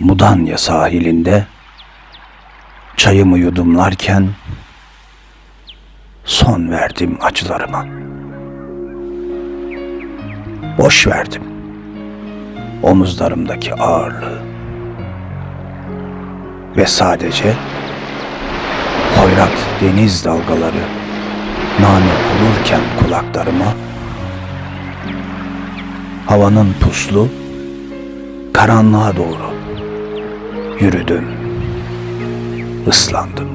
Mudanya sahilinde çayımı yudumlarken son verdim acılarıma. Boş verdim omuzlarımdaki ağırlığı ve sadece hoyrat deniz dalgaları nane olurken kulaklarıma havanın puslu karanlığa doğru yürüdüm. Islandım.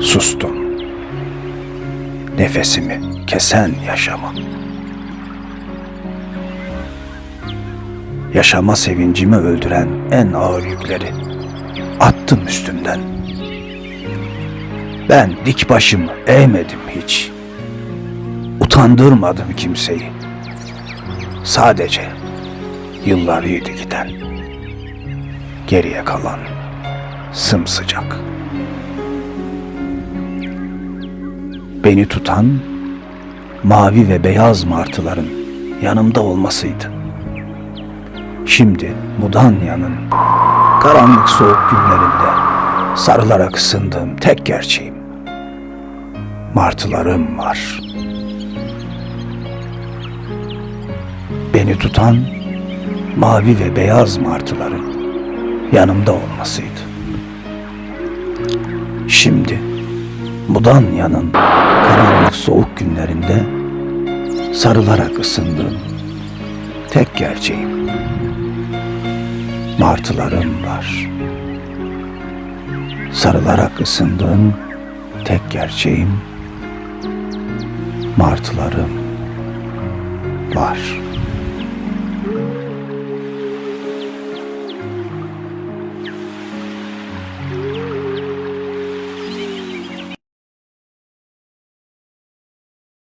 Sustum. Nefesimi kesen yaşama. Yaşama sevincimi öldüren en ağır yükleri attım üstümden. Ben dik başımı eğmedim hiç. Utandırmadım kimseyi. Sadece yıllarıydı giden. Geriye kalan sımsıcak. Beni tutan mavi ve beyaz martıların yanımda olmasıydı. Şimdi Mudanya'nın karanlık soğuk günlerinde sarılarak ısındığım tek gerçeğim. Martılarım var. Beni tutan mavi ve beyaz martıların yanımda olmasıydı. Şimdi Mudanya'nın karanlık soğuk günlerinde sarılarak ısındığım tek gerçeğim. Martılarım var. Sarılarak ısındığım tek gerçeğim martılarım var.''